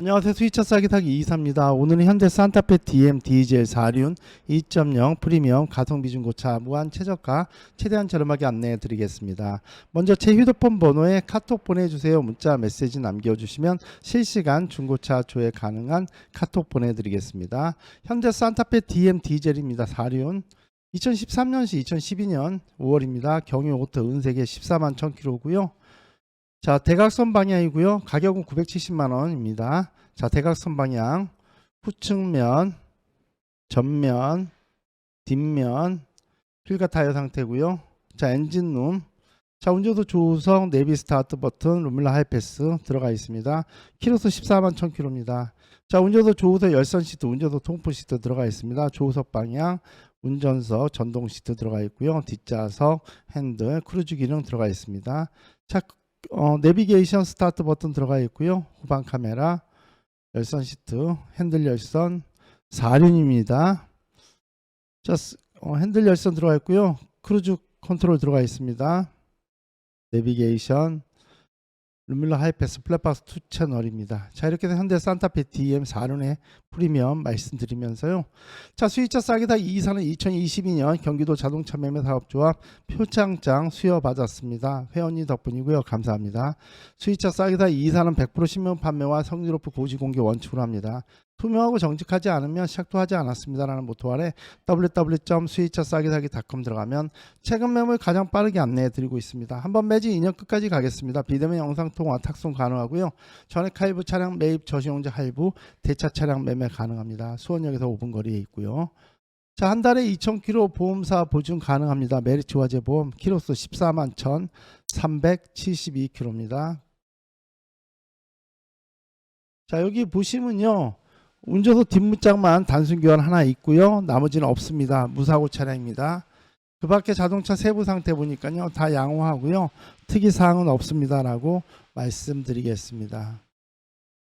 안녕하세요. 스위처 싸기 타기 이사입니다. 오늘은 현대 산타페 DM 디젤 4륜 2.0 프리미엄 가성비 중고차 무한 최저가 최대한 저렴하게 안내해 드리겠습니다. 먼저 제 휴대폰 번호에 카톡 보내주세요. 문자 메시지 남겨주시면 실시간 중고차 조회 가능한 카톡 보내드리겠습니다. 현대 산타페 DM 디젤입니다. 4륜 2013년시 2012년 5월입니다. 경유 오토 은색의 14만 1000km고요. 자, 대각선 방향이고요. 가격은 970만 원입니다. 자, 대각선 방향 후측면, 전면, 뒷면, 휠과 타이어 상태고요. 자, 엔진룸. 자, 운전도 조우석, 내비 스타트 버튼, 루밀라 하이패스 들어가 있습니다. 키로수 14만 1000km입니다. 자, 운전도 조우석 열선 시트, 운전도 통풍 시트 들어가 있습니다. 조우석 방향, 운전석, 전동 시트 들어가 있고요. 뒷좌석, 핸들, 크루즈 기능 들어가 있습니다. 자, 어, 내비게이션 스타트 버튼 들어가 있고요. 후방 카메라, 열선 시트, 핸들 열선, 4륜입니다. 자, 스- 어, 핸들 열선 들어가 있고요. 크루즈 컨트롤 들어가 있습니다. 내비게이션, 루밀러 하이패스 플랫박스 2 채널입니다. 자 이렇게 해서 현대 산타페 DM 4륜의 프리미엄 말씀드리면서요. 자 수입차 싸게다 이사는 2022년 경기도 자동차 매매 사업조합 표창장 수여받았습니다. 회원님 덕분이고요. 감사합니다. 수입차 싸게다 이사는 100% 신명 판매와 높은 고지 공개 원칙으로 합니다. 투명하고 정직하지 않으면 시작도 하지 않았습니다라는 모토 아래 www.수입차싸게사기.com 들어가면 최근 매물 가장 빠르게 안내해 드리고 있습니다. 한번 매지 2년 끝까지 가겠습니다. 비대면 영상 통화 탁송 가능하고요. 전액 할부 차량 매입 저시용자 할부 대차 차량 매매 가능합니다. 수원역에서 5분 거리에 있고요. 자, 한 달에 2,000km 보험사 보증 가능합니다. 메리츠 화재 보험 키로수 14만 1,372km입니다. 자, 여기 보시면요. 운전석 뒷문짝만 단순 교환 하나 있고요. 나머지는 없습니다. 무사고 차량입니다. 그 밖에 자동차 세부 상태 보니까요. 다 양호하고요. 특이 사항은 없습니다 라고 말씀드리겠습니다.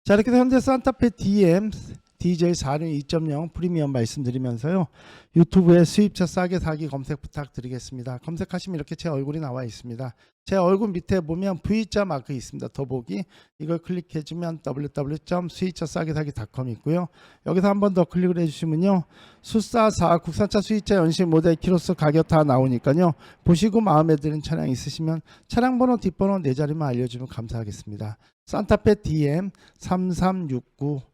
자, 이렇게 현대 산타페 DM DJ 4륜 2.0 프리미엄 말씀드리면서요. 유튜브에 수입차 싸게 사기 검색 부탁드리겠습니다. 검색하시면 이렇게 제 얼굴이 나와 있습니다. 제 얼굴 밑에 보면 V자 마크 있습니다. 더보기 이걸 클릭해주면 www.수입차 싸게 사기.com 있고요. 여기서 한 번 더 클릭을 해주시면요. 수사사 국산차 수입차 연식 모델 키로수 가격 다 나오니까요. 보시고 마음에 드는 차량 있으시면 차량 번호 뒷번호 네 자리만 알려주면 감사하겠습니다. 산타페 DM 3369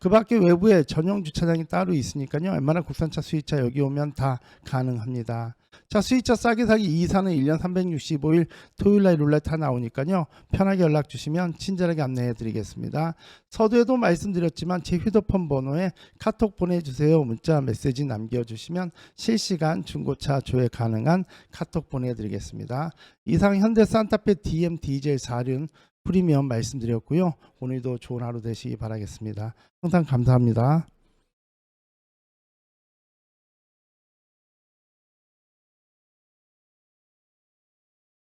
그 밖에 외부에 전용 주차장이 따로 있으니까요. 웬만한 국산차 수입차 여기 오면 다 가능합니다. 자, 수입차 싸게 사기 2사는 1년 365일 토요일 날 룰렛 다 나오니까요. 편하게 연락 주시면 친절하게 안내해 드리겠습니다. 서두에도 말씀드렸지만 제 휴대폰 번호에 카톡 보내주세요. 문자 메시지 남겨주시면 실시간 중고차 조회 가능한 카톡 보내드리겠습니다. 이상 현대 산타페 DM 디젤 4륜 프리미엄 말씀드렸고요. 오늘도 좋은 하루 되시기 바라겠습니다. 항상 감사합니다.